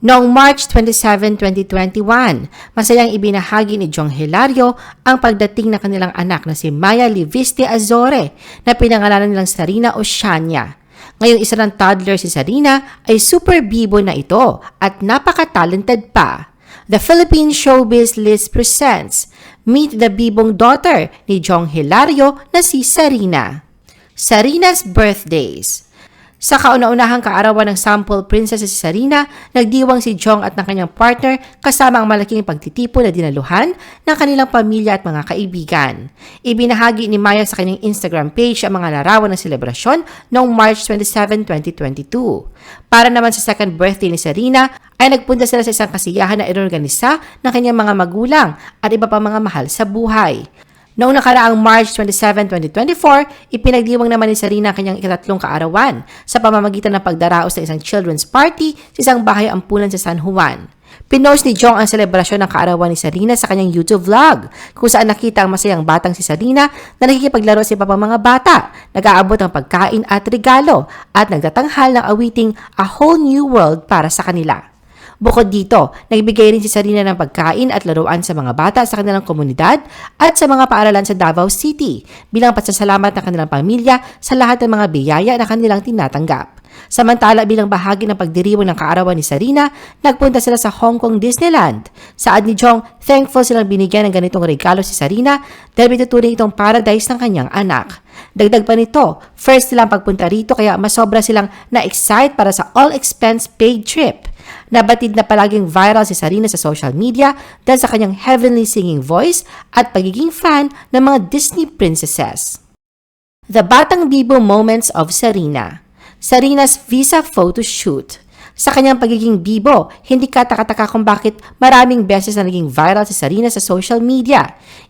Noong March 27, 2021, masayang ibinahagi ni Jong Hilario ang pagdating ng kanilang anak na si Maya Liviste Azore na pinangalanan nilang Sarina Oceania. Ngayong isa ng toddler si Sarina ay super bibo na ito at napaka-talented pa. The Philippine Showbiz List presents Meet the Bibong Daughter ni Jong Hilario na si Sarina. Sarina's Birthdays sa kauna-unahang kaarawan ng sample princess si Sarina, nagdiwang si Jong at ng kanyang partner kasama ang malaking pagtitipon na dinaluhan ng kanilang pamilya at mga kaibigan. Ibinahagi ni Maya sa kanyang Instagram page ang mga larawan ng selebrasyon noong March 27, 2022. Para naman sa second birthday ni Sarina, ay nagpunta sila sa isang kasiyahan na inorganisa ng kanyang mga magulang at iba pang mga mahal sa buhay. Noong nakaraang March 27, 2024, ipinagdiwang naman ni Sarina ang kanyang ikatatlong kaarawan sa pamamagitan ng pagdaraos ng isang children's party sa isang bahay ampunan sa San Juan. Pinost ni Jong ang selebrasyon ng kaarawan ni Sarina sa kanyang YouTube vlog, kung saan nakita ang masayang batang si Sarina na nakikipaglaro sa iba pang mga bata, nag-aabot ng pagkain at regalo, at nagtatanghal ng awiting A Whole New World para sa kanila. Bukod dito, nagbigay rin si Sarina ng pagkain at laruan sa mga bata sa kanilang komunidad at sa mga paaralan sa Davao City bilang pasasalamat ng kanilang pamilya sa lahat ng mga biyaya na kanilang tinatanggap. Samantala bilang bahagi ng pagdiriwang ng kaarawan ni Sarina, nagpunta sila sa Hong Kong Disneyland. Saad ni Jong, thankful silang binigyan ng ganitong regalo si Sarina dahil bituturing itong paradise ng kanyang anak. Dagdag pa nito, first silang pagpunta rito kaya masobra silang na-excite para sa all-expense paid trip. Nabatid na palaging viral si Sarina sa social media dahil sa kanyang heavenly singing voice at pagiging fan ng mga Disney princesses. The Batang Bibo Moments of Sarina Sarina's Visa Photo Shoot sa kanyang pagiging bibo, hindi katakataka kung bakit maraming beses na naging viral si Sarina sa social media.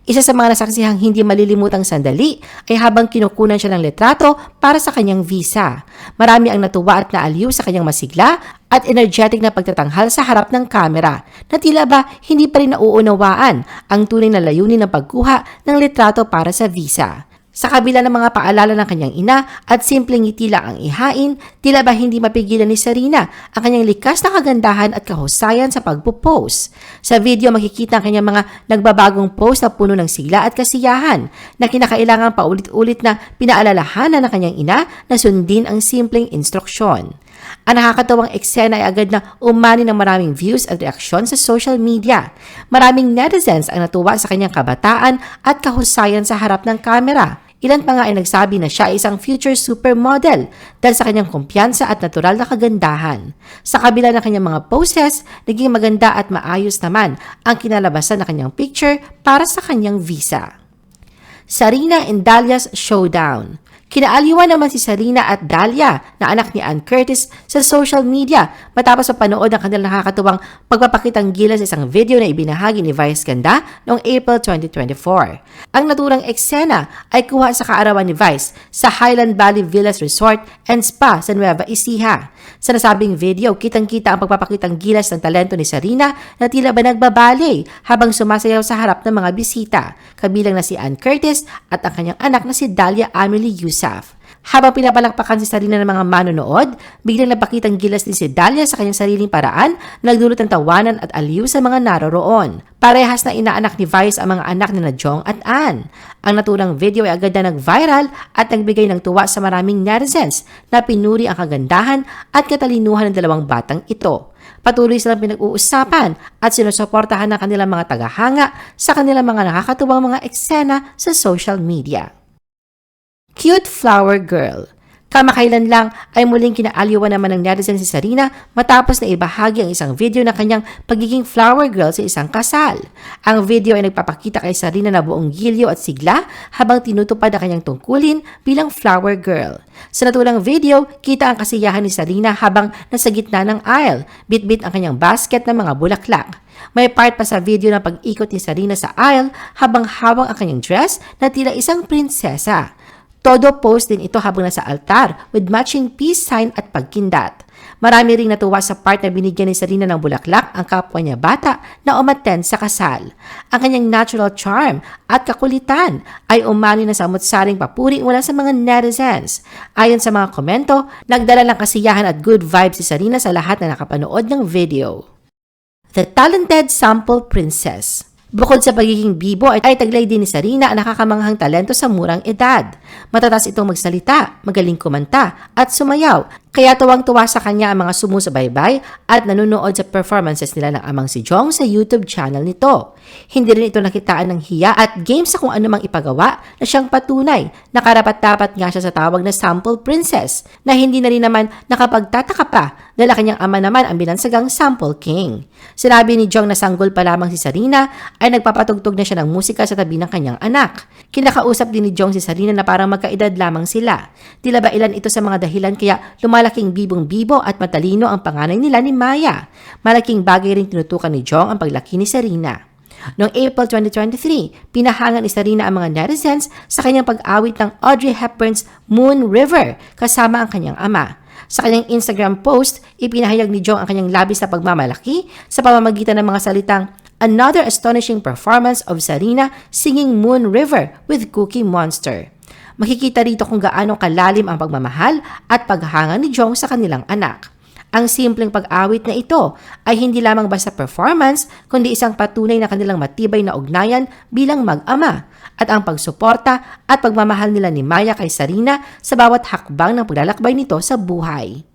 Isa sa mga nasaksihang hindi malilimutang sandali ay habang kinukunan siya ng letrato para sa kanyang visa. Marami ang natuwa at naaliw sa kanyang masigla at energetic na pagtatanghal sa harap ng kamera na tila ba hindi pa rin nauunawaan ang tunay na layunin ng pagkuha ng letrato para sa visa. Sa kabila ng mga paalala ng kanyang ina at simpleng ngiti lang ang ihain, tila ba hindi mapigilan ni Sarina ang kanyang likas na kagandahan at kahusayan sa pagpo-post. Sa video makikita ang kanyang mga nagbabagong post na puno ng sigla at kasiyahan na kinakailangan paulit-ulit na pinaalalahanan ng kanyang ina na sundin ang simpleng instruksyon. Ang nakakatawang eksena ay agad na umani ng maraming views at reaksyon sa social media. Maraming netizens ang natuwa sa kanyang kabataan at kahusayan sa harap ng kamera. Ilan pa nga ay nagsabi na siya ay isang future supermodel dahil sa kanyang kumpiyansa at natural na kagandahan. Sa kabila ng kanyang mga poses, naging maganda at maayos naman ang kinalabasan ng kanyang picture para sa kanyang visa. Sarina and Dalia's Showdown Kinaaliwan naman si Sarina at Dalia na anak ni Ann Curtis sa social media matapos mapanood ang kanilang nakakatuwang pagpapakitang gila sa isang video na ibinahagi ni Vice Ganda noong April 2024. Ang naturang eksena ay kuha sa kaarawan ni Vice sa Highland Valley Villas Resort and Spa sa Nueva Ecija. Sa nasabing video, kitang-kita ang pagpapakitang gilas ng talento ni Sarina na tila ba nagbabale habang sumasayaw sa harap ng mga bisita, kabilang na si Ann Curtis at ang kanyang anak na si Dalia Amelie Yusuf. Yusaf. Habang pinapalakpakan si Sarina ng mga manonood, biglang napakitang gilas din si Dalia sa kanyang sariling paraan na nagdulot ng tawanan at aliw sa mga naroroon. Parehas na inaanak ni Vice ang mga anak ni Jong at Ann. Ang naturang video ay agad na nag-viral at nagbigay ng tuwa sa maraming netizens na pinuri ang kagandahan at katalinuhan ng dalawang batang ito. Patuloy silang pinag-uusapan at sinusuportahan ng kanilang mga tagahanga sa kanilang mga nakakatuwang mga eksena sa social media. Cute Flower Girl. Kamakailan lang ay muling kinaaliwan naman ng netizen si Sarina matapos na ibahagi ang isang video ng kanyang pagiging flower girl sa isang kasal. Ang video ay nagpapakita kay Sarina na buong gilyo at sigla habang tinutupad ang kanyang tungkulin bilang flower girl. Sa natulang video, kita ang kasiyahan ni Sarina habang nasa gitna ng aisle, bitbit ang kanyang basket ng mga bulaklak. May part pa sa video na pag-ikot ni Sarina sa aisle habang hawang ang kanyang dress na tila isang prinsesa. Todo post din ito habang nasa altar with matching peace sign at pagkindat. Marami ring natuwa sa part na binigyan ni Sarina ng bulaklak ang kapwa niya bata na umattend sa kasal. Ang kanyang natural charm at kakulitan ay umani na sa mutsaring papuri mula sa mga netizens. Ayon sa mga komento, nagdala ng kasiyahan at good vibes si Sarina sa lahat na nakapanood ng video. The Talented Sample Princess Bukod sa pagiging bibo ay, ay taglay din ni Sarina ang nakakamanghang talento sa murang edad. Matatas itong magsalita, magaling kumanta at sumayaw. Kaya tuwang-tuwa sa kanya ang mga sumusubaybay at nanonood sa performances nila ng amang si Jong sa YouTube channel nito. Hindi rin ito nakitaan ng hiya at game sa kung ano mang ipagawa na siyang patunay na karapat-dapat nga siya sa tawag na sample princess na hindi na rin naman nakapagtataka pa dahil kanyang ama naman ang binansagang sample king. Sinabi ni Jong na sanggol pa lamang si Sarina ay nagpapatugtog na siya ng musika sa tabi ng kanyang anak. Kinakausap din ni Jong si Sarina na parang magkaedad lamang sila. Tila ba ilan ito sa mga dahilan kaya lumalaking bibong-bibo at matalino ang panganay nila ni Maya. Malaking bagay rin tinutukan ni Jong ang paglaki ni Sarina. Noong April 2023, pinahangan ni Sarina ang mga netizens sa kanyang pag-awit ng Audrey Hepburn's Moon River kasama ang kanyang ama. Sa kanyang Instagram post, ipinahayag ni Jong ang kanyang labis na pagmamalaki sa pamamagitan ng mga salitang Another astonishing performance of Sarina singing Moon River with Cookie Monster. Makikita rito kung gaano kalalim ang pagmamahal at paghanga ni Jong sa kanilang anak. Ang simpleng pag-awit na ito ay hindi lamang basta performance, kundi isang patunay na kanilang matibay na ugnayan bilang mag-ama at ang pagsuporta at pagmamahal nila ni Maya kay Sarina sa bawat hakbang ng paglalakbay nito sa buhay.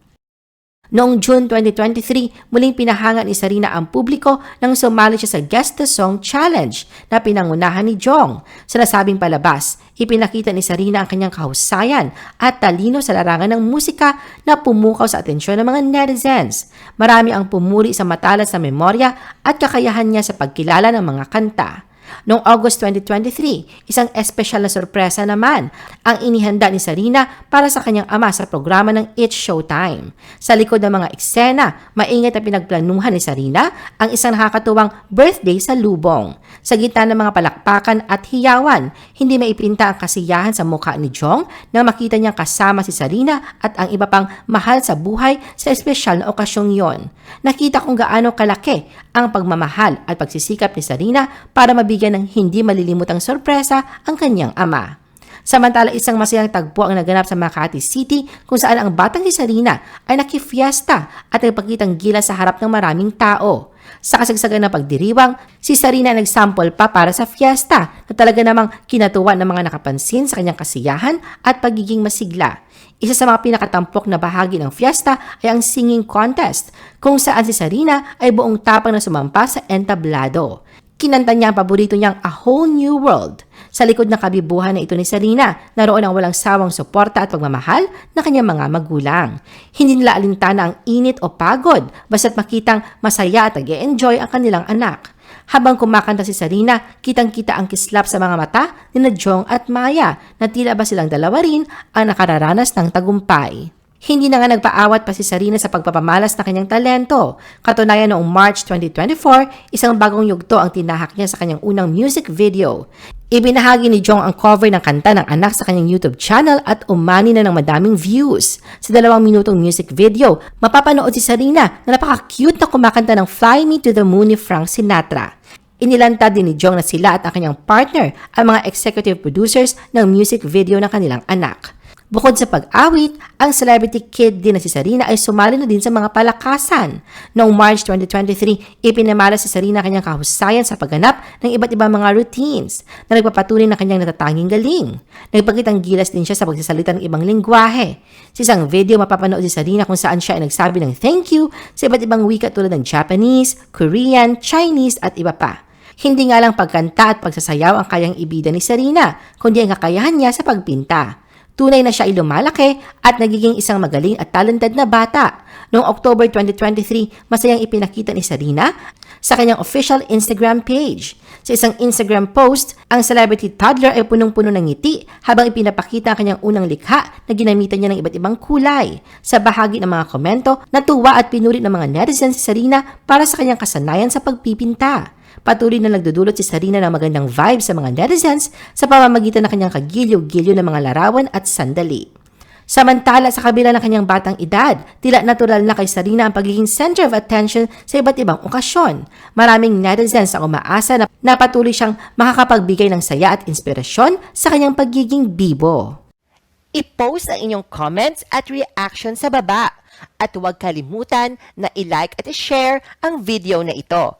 Noong June 2023, muling pinahanga ni Sarina ang publiko nang sumali siya sa Guest the Song Challenge na pinangunahan ni Jong. Sa nasabing palabas, ipinakita ni Sarina ang kanyang kahusayan at talino sa larangan ng musika na pumukaw sa atensyon ng mga netizens. Marami ang pumuri sa matalas na memorya at kakayahan niya sa pagkilala ng mga kanta. Noong August 2023, isang espesyal na sorpresa naman ang inihanda ni Sarina para sa kanyang ama sa programa ng It's Showtime. Sa likod ng mga eksena, maingat na pinagplanuhan ni Sarina ang isang nakakatuwang birthday sa lubong. Sa gitna ng mga palakpakan at hiyawan, hindi maipinta ang kasiyahan sa mukha ni Jong nang makita niyang kasama si Sarina at ang iba pang mahal sa buhay sa espesyal na okasyong yon. Nakita kung gaano kalaki ang pagmamahal at pagsisikap ni Sarina para mabigyan ng hindi malilimutang sorpresa ang kanyang ama. Samantala isang masayang tagpo ang naganap sa Makati City kung saan ang batang si Sarina ay nakifiesta at nagpakitang gila sa harap ng maraming tao. Sa kasagsagan ng pagdiriwang, si Sarina nagsample pa para sa fiesta na talaga namang kinatuwa ng mga nakapansin sa kanyang kasiyahan at pagiging masigla. Isa sa mga pinakatampok na bahagi ng fiesta ay ang singing contest, kung saan si Sarina ay buong tapang na sumampa sa entablado. Kinanta niya ang paborito niyang A Whole New World. Sa likod ng kabibuhan na ito ni Sarina, naroon ang walang sawang suporta at pagmamahal na kanyang mga magulang. Hindi nila alintana ang init o pagod, basta't makitang masaya at nag enjoy ang kanilang anak. Habang kumakanta si Sarina, kitang-kita ang kislap sa mga mata ni na Jong at Maya na tila ba silang dalawa rin ang nakararanas ng tagumpay. Hindi na nga nagpaawat pa si Sarina sa pagpapamalas ng kanyang talento. Katunayan noong March 2024, isang bagong yugto ang tinahak niya sa kanyang unang music video. Ibinahagi ni Jong ang cover ng kanta ng anak sa kanyang YouTube channel at umani na ng madaming views. Sa dalawang minutong music video, mapapanood si Sarina na napaka-cute na kumakanta ng Fly Me to the Moon ni Frank Sinatra. Inilantad din ni Jong na sila at ang kanyang partner ang mga executive producers ng music video ng kanilang anak. Bukod sa pag-awit, ang celebrity kid din na si Sarina ay sumali na din sa mga palakasan. Noong March 2023, ipinamala si Sarina kanyang kahusayan sa pagganap ng iba't ibang mga routines na nagpapatunay ng kanyang natatanging galing. Nagpakitang gilas din siya sa pagsasalita ng ibang lingwahe. Sa isang video, mapapanood si Sarina kung saan siya ay nagsabi ng thank you sa iba't ibang wika tulad ng Japanese, Korean, Chinese at iba pa. Hindi nga lang pagkanta at pagsasayaw ang kayang ibida ni Sarina, kundi ang kakayahan niya sa pagpinta. Tunay na siya ay lumalaki at nagiging isang magaling at talented na bata. Noong October 2023, masayang ipinakita ni Sarina sa kanyang official Instagram page. Sa isang Instagram post, ang celebrity toddler ay punong-puno ng ngiti habang ipinapakita ang kanyang unang likha na ginamitan niya ng iba't ibang kulay. Sa bahagi ng mga komento, natuwa at pinuri ng mga netizens si Sarina para sa kanyang kasanayan sa pagpipinta. Patuloy na nagdudulot si Sarina ng magandang vibes sa mga netizens sa pamamagitan ng kanyang kagilyo-gilyo ng mga larawan at sandali. Samantala sa kabila ng kanyang batang edad, tila natural na kay Sarina ang pagiging center of attention sa iba't ibang okasyon. Maraming netizens ang umaasa na, na patuloy siyang makakapagbigay ng saya at inspirasyon sa kanyang pagiging bibo. I-post ang inyong comments at reaction sa baba. At huwag kalimutan na i-like at i-share ang video na ito.